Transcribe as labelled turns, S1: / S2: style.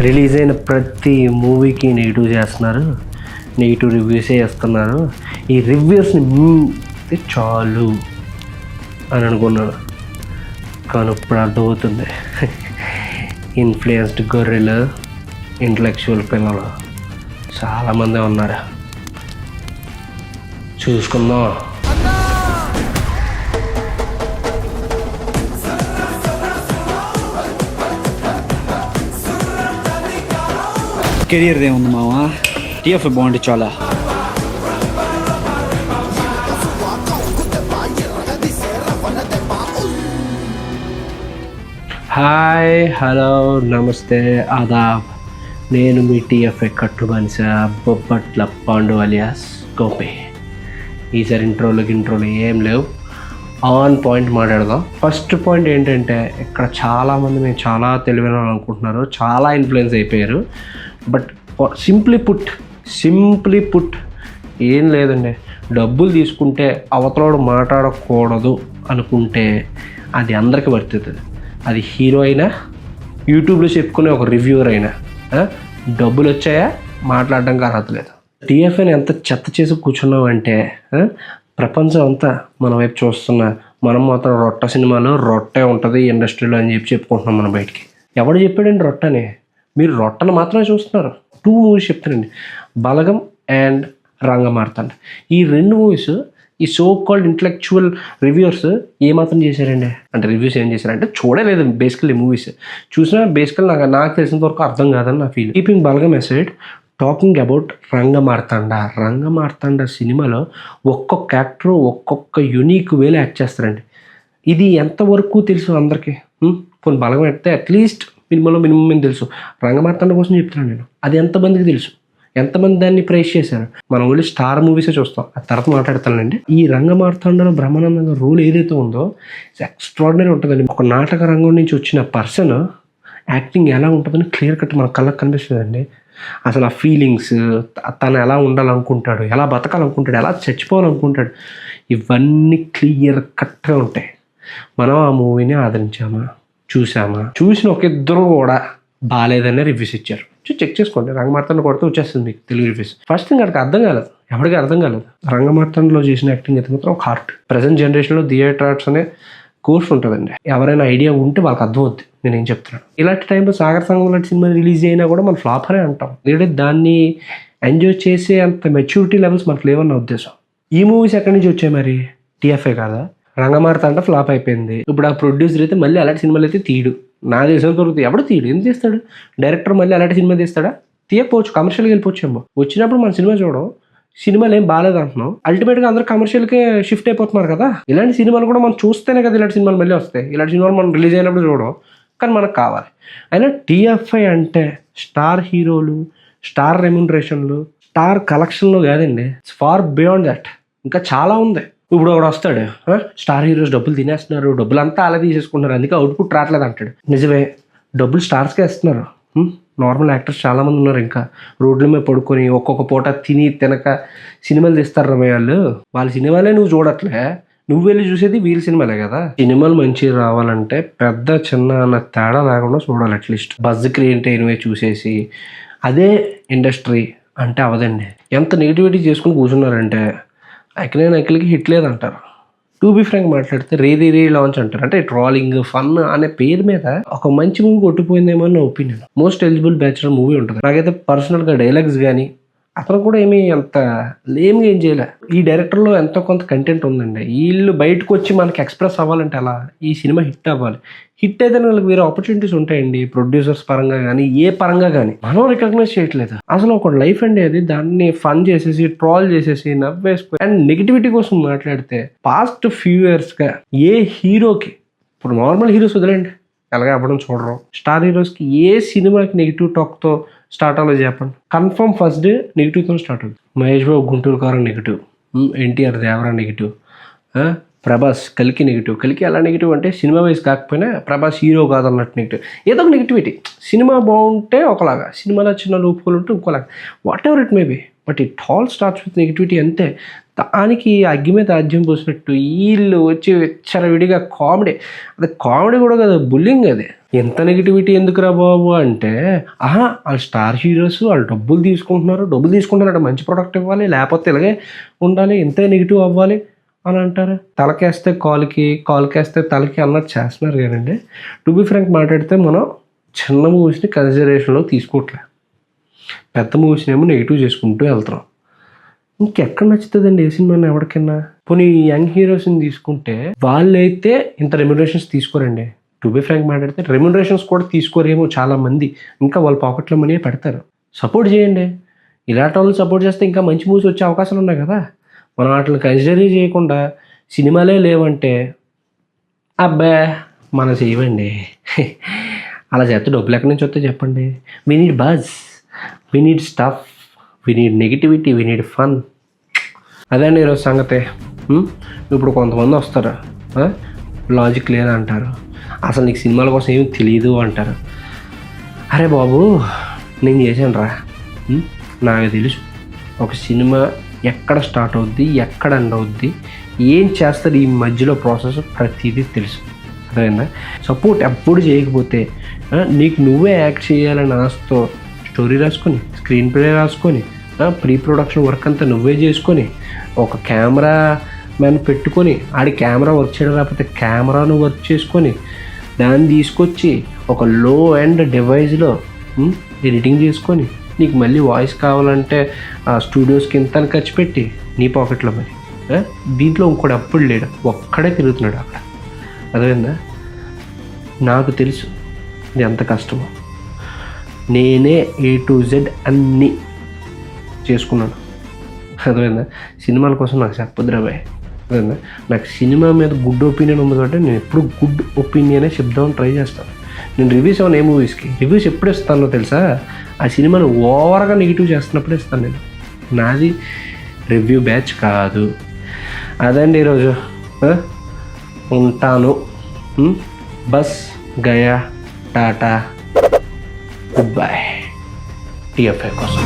S1: Release అయిన ప్రతి మూవీకి నెగిటివ్ చేస్తున్నారు నెగిటివ్ రివ్యూసే చేస్తున్నారు ఈ రివ్యూస్ని చాలు అని అనుకున్నాను కానీ ఇప్పుడు అర్థమవుతుంది. ఇన్ఫ్లుయెన్స్డ్ గొర్రెలు ఇంటలెక్చువల్ పిల్లలు చాలామంది ఉన్నారు. చూసుకుందాం.
S2: కెరియర్ ఏముంది మావా. టీఎఫ్ బాగుంది చాలా.
S1: హాయ్ హలో నమస్తే ఆదాబ్. నేను మీ టీఎఫ్ఏ కట్టు మనిషి బొబ్బట్ల పాండు అలియాస్ గోపి. ఈసారి ఇంట్రోలు ఇంట్రోలు ఏం లేవు. ఆన్ పాయింట్ మాట్లాడదాం. ఫస్ట్ పాయింట్ ఏంటంటే ఇక్కడ చాలామంది మేము చాలా తెలివైన అనుకుంటున్నారు. చాలా ఇన్ఫ్లుయెన్స్ అయిపోయారు. But simply put simply put. ఏం లేదండి. డబ్బులు తీసుకుంటే అవతలోడు మాట్లాడకూడదు అనుకుంటే అది అందరికీ వర్తిస్తుంది అది హీరో అయినా యూట్యూబ్లో చెప్పుకునే ఒక రివ్యూర్ అయినా డబ్బులు వచ్చాయా మాట్లాడడానికి అర్హత లేదు టీఎఫ్ఐని ఎంత చెత్త చేసి కూర్చున్నామంటే ప్రపంచం అంతా మన వైపు చూస్తున్న మనం మాత్రం రొట్ట సినిమాలో రొట్టే ఉంటుంది ఇండస్ట్రీలో అని చెప్పి చెప్పుకుంటున్నాం మనం బయటికి. ఎవడు చెప్పాడండి రొట్టని? మీరు రొట్టెలు మాత్రమే చూస్తున్నారు. టూ మూవీస్ చెప్తానండి బలగం అండ్ రంగమార్తండ్. ఈ రెండు మూవీస్ ఈ సో కాల్డ్ ఇంటలెక్చువల్ రివ్యూర్స్ ఏమాత్రం చేశారండి? అంటే రివ్యూస్ ఏం చేశారంటే చూడలేదు బేసికల్లీ మూవీస్ చూసినా బేసికల్ నాకు నాకు తెలిసినంత వరకు అర్థం కాదని నా feel keeping Balagam aside talking about Rangamarthanda. Rangamarthanda సినిమాలో ఒక్కొక్క యాక్టర్ ఒక్కొక్క యునీక్ వేలో యాక్ట్ చేస్తారండి. ఇది ఎంతవరకు తెలుసు అందరికీ? Hmm? కొన్ని బలగం పెడితే అట్లీస్ట్ మినిమంలో మినిమం మేము తెలుసు. రంగమార్తాండ కోసం చెప్తున్నాను నేను. అది ఎంతమందికి తెలుసు? ఎంతమంది దాన్ని ప్రైస్ చేశారు? మనం ఓన్లీ స్టార్ మూవీసే చూస్తాం. ఆ తర్వాత మాట్లాడతానండి ఈ రంగమార్తాండలో బ్రహ్మానందంగా రోల్ ఏదైతే ఉందో ఎక్స్ట్రాడినరీ ఉంటుందండి. ఒక నాటక రంగం నుంచి వచ్చిన పర్సన్ యాక్టింగ్ ఎలా ఉంటుందని క్లియర్ కట్ మన కళ్ళకి కనిపిస్తుందండి. అసలు ఆ ఫీలింగ్స్ తను ఎలా ఉండాలనుకుంటాడు ఎలా బతకాలనుకుంటాడు ఎలా చచ్చిపోవాలనుకుంటాడు ఇవన్నీ క్లియర్ కట్గా ఉంటాయి. మనం ఆ మూవీని ఆదరించామా? చూసామా చూసిన ఒక ఇద్దరు కూడా బాగాలేదనే రివ్యూస్ ఇచ్చారు. చెక్ చేసుకోండి. రంగమార్తను కొడితే వచ్చేస్తుంది మీకు తెలుగు రివ్యూస్ ఫస్ట్ థింగ్ అక్కడికి అర్థం కాలేదు. ఎవరికి అర్థం కాలేదు? రంగమార్తంలో చేసిన యాక్టింగ్ అయితే మాత్రం ఒక హార్ట్ ప్రజెంట్ జనరేషన్లో థియేటర్ ఆర్ట్స్ అనే కోర్స్ ఉంటుందండి. ఎవరైనా ఐడియా ఉంటే వాళ్ళకి అర్థం అవుద్ది నేను ఏం చెప్తున్నాను. ఇలాంటి టైంలో సాగర్ సంఘం లాంటి సినిమా రిలీజ్ అయినా కూడా మనం ఫ్లాప్ అనే అంటాం. ఎందుకంటే దాన్ని ఎంజాయ్ చేసే అంత మెచ్యూరిటీ లెవెల్స్ మనకు లేవన్న ఉద్దేశం. ఈ మూవీస్ ఎక్కడి నుంచి వచ్చాయి మరి? టీఎఫ్ఐ కాదా? రంగమార్త అంటే ఫ్లాప్ అయిపోయింది. ఇప్పుడు ఆ ప్రొడ్యూసర్ అయితే మళ్ళీ అలాంటి సినిమాలు అయితే తీయడు నా దేశం దొరుకుతుంది ఎవడు తీయడు ఎందుకు తీస్తాడు? డైరెక్టర్ మళ్ళీ అలాంటి సినిమా తీస్తాడా? తీయకపోవచ్చు కమర్షియల్కి వెళ్ళిపోవచ్చేమో. వచ్చినప్పుడు మన సినిమా చూడడం సినిమాలు ఏం బాగాలేదు అంటున్నాం. అల్టిమేట్గా అందరూ కమర్షియల్కే షిఫ్ట్ అయిపోతున్నారు కదా. ఇలాంటి సినిమాలు కూడా మనం చూస్తేనే కదా ఇలాంటి సినిమాలు మళ్ళీ వస్తాయి. ఇలాంటి సినిమాలు మనం రిలీజ్ అయినప్పుడు చూడడం కానీ మనకు కావాలి. అయినా టీఎఫ్ఐ అంటే స్టార్ హీరోలు స్టార్ రెమ్యునరేషన్లు స్టార్ కలెక్షన్లు కాదండి. ఫార్ బియాండ్ దట్ ఇంకా చాలా ఉంది. ఇప్పుడు ఒకడు వస్తాడు స్టార్ హీరోస్ డబ్బులు తినేస్తున్నారు డబ్బులు అంతా అలా తీసేసుకుంటున్నారు అందుకే అవుట్పుట్ రావట్లేదు అంటాడు. నిజమే డబ్బులు స్టార్స్కే ఇస్తున్నారు నార్మల్ యాక్టర్స్ చాలామంది ఉన్నారు ఇంకా. రోడ్ల మీద పడుకొని ఒక్కొక్క పూట తిని తినక సినిమాలు తీస్తారు రమయ్య వాళ్ళు. వాళ్ళ సినిమాలే నువ్వు చూడట్లే నువ్వు వెళ్ళి చూసేది వీళ్ళ సినిమాలే కదా. సినిమాలు మంచిగా రావాలంటే పెద్ద చిన్న అన్న తేడా లేకుండా చూడాలి అట్లీస్ట్ బజ్ క్రియేట్ అయినవే చూసేసి. అదే ఇండస్ట్రీ అంటే అవదండి. ఎంత నెగిటివిటీ చేసుకుని కూర్చున్నారంటే అఖిలే అఖిలకి హిట్ లేదంటారు. టూ బి ఫ్రాంక్ మాట్లాడితే రేది రే లాంచ్ అంటారు. అంటే ట్రాలింగ్ ఫన్ అనే పేరు మీద ఒక మంచి మూవీ కొట్టిపోయిందేమో అని opinion most eligible bachelor movie ఉంటుంది. నాకైతే పర్సనల్గా డైలాగ్స్ కానీ అతను కూడా ఏమీ అంత లేమ్గా ఏం చేయలే. ఈ డైరెక్టర్లో ఎంతో కొంత కంటెంట్ ఉందండి. వీళ్ళు బయటకు వచ్చి మనకి ఎక్స్ప్రెస్ అవ్వాలంటే అలా ఈ సినిమా హిట్ అవ్వాలి. హిట్ అయితే వాళ్ళకి వేరే ఆపర్చునిటీస్ ఉంటాయండి ప్రొడ్యూసర్స్ పరంగా కానీ ఏ పరంగా కానీ మనం రికగ్నైజ్ చేయట్లేదు. అసలు ఒక లైఫ్ అండి అది. దాన్ని ఫన్ చేసేసి ట్రాల్ చేసేసి నవ్వేసుకొని అండ్ నెగిటివిటీ కోసం మాట్లాడితే పాస్ట్ ఫ్యూ ఇయర్స్గా ఏ హీరోకి ఇప్పుడు నార్మల్ హీరోస్ వదిలేండి. ఎలాగ అవ్వడం చూడరు. స్టార్ హీరోస్కి ఏ సినిమాకి నెగిటివ్ టాక్తో స్టార్ట్ అవ్వలేదు చెప్పండి. కన్ఫర్మ్ ఫస్ట్ డే నెగిటివ్తో స్టార్ట్ అవుతుంది. మహేష్ బాబు గుంటూరు కారం నెగిటివ్ ఎన్టీఆర్ దేవరా నెగిటివ్ ప్రభాస్ కలికి నెగిటివ్ కలికి ఎలా నెగిటివ్ అంటే సినిమా వైజ్ కాకపోయినా ప్రభాస్ హీరో కాదన్నట్టు నెగిటివ్ ఏదో ఒక నెగిటివిటీ సినిమా బాగుంటే ఒకలాగా. సినిమాలో చిన్న లోపులు ఉంటే ఇంకోలాగా. Whatever it may be but it all starts with negativity అంతే దానికి అగ్గి మీద ఆజ్యం పోసినట్టు వీళ్ళు వచ్చి విడిగా కామెడీ. అది కామెడీ కూడా కదా బుల్లింగ్ అది. ఎంత నెగిటివిటీ ఎందుకురా బాబు అంటే ఆహా వాళ్ళు స్టార్ హీరోస్ వాళ్ళు డబ్బులు తీసుకుంటున్నారు డబ్బులు తీసుకుంటున్నారు మంచి ప్రోడక్ట్ ఇవ్వాలి లేకపోతే ఇలాగే ఉండాలి ఇంతే నెగిటివ్ అవ్వాలి అని అంటారు. తలకేస్తే కాలుకి కాలుకేస్తే తలకి అన్నట్టు చేస్తున్నారు కానండి. టు బి ఫ్రాంక్ మాట్లాడితే మనం చిన్న మూవీస్ని కన్సిడరేషన్లో తీసుకోవట్లే పెద్ద మూవీస్నేమో నెగిటివ్ చేసుకుంటూ వెళ్తున్నాం. ఇంకెక్కడ నచ్చుతుందండి ఏ సినిమా ఎవరికైనా? పోనీ యంగ్ హీరోస్ని తీసుకుంటే వాళ్ళైతే ఇంత రెమ్యునరేషన్స్ తీసుకోరండి. టు బి ఫ్రాంక్ మాట్లాడితే రెమ్యునరేషన్స్ కూడా తీసుకోరేమో చాలామంది. ఇంకా వాళ్ళ పాకెట్లో మనీ పెడతారు. సపోర్ట్ చేయండి. ఇలాంటి వాళ్ళు సపోర్ట్ చేస్తే ఇంకా మంచి మూవీస్ వచ్చే అవకాశాలు ఉన్నాయి కదా. మనం వాటిని కన్సిడర్ చేయకుండా సినిమాలే లేవంటే అబ్బా మన చేయవండి అలా చేస్తే డబ్బులు ఎక్కడి నుంచి వస్తే చెప్పండి. మీ need buzz we need stuff we need negativity we need fun అదే అండి ఈరోజు సంగతే. ఇప్పుడు కొంతమంది వస్తారు. లాజిక్ లేదా అంటారు. అసలు నీకు సినిమాల కోసం ఏమి తెలియదు అంటారు. అరే బాబు నేను చేశాను రా నాకు తెలుసు. ఒక సినిమా ఎక్కడ స్టార్ట్ అవుద్ది ఎక్కడ ఎండ్ అవుద్ది ఏం చేస్తారు ఈ మధ్యలో ప్రాసెస్ ప్రతిదీ తెలుసు. అర్థమైందా? సపోర్ట్ ఎప్పుడు చేయకపోతే నీకు నువ్వే యాక్ట్ చేయాలని ఆశతో స్టోరీ రాసుకొని స్క్రీన్ ప్లే రాసుకొని ప్రీ ప్రొడక్షన్ వర్క్ అంతా నువ్వే చేసుకొని ఒక కెమెరా మ్యాన్ పెట్టుకొని ఆడి కెమెరా వర్క్ చేయడం లేకపోతే కెమెరాను వర్క్ చేసుకొని దాన్ని తీసుకొచ్చి ఒక లో ఎండ్ డివైస్లో ఎడిటింగ్ చేసుకొని నీకు మళ్ళీ వాయిస్ కావాలంటే ఆ స్టూడియోస్కి ఇంత ఖర్చు పెట్టి నీ పాకెట్లో మరి దీంట్లో ఇంకోటి అప్పుడు లేడు ఒక్కడే తిరుగుతున్నాడు అక్కడ. అర్థమైందా? నాకు తెలుసు ఇది ఎంత కష్టమో. నేనే ఏ టు జెడ్ అన్నీ చేసుకున్నాను. అర్థమైందా? సినిమాల కోసం నాకు చెప్పొద్దురా బాయ్. అర్థమైందా? నాకు సినిమా మీద గుడ్ ఒపీనియన్ ఉంది కాబట్టి నేను ఎప్పుడు గుడ్ ఒపీనియనే చెప్దామని ట్రై చేస్తాను. నేను రివ్యూస్ ఇవ్వను ఏ మూవీస్కి రివ్యూస్ ఎప్పుడు ఇస్తానో తెలుసా? ఆ సినిమాని ఓవర్గా నెగిటివ్ చేస్తున్నప్పుడు ఇస్తాను నేను. నాది రివ్యూ బ్యాచ్ కాదు. అదండి ఈరోజు. ఉంటాను. బస్ గయా టాటా. గుడ్ బాయ్ టీఎఫ్ఐ కోసం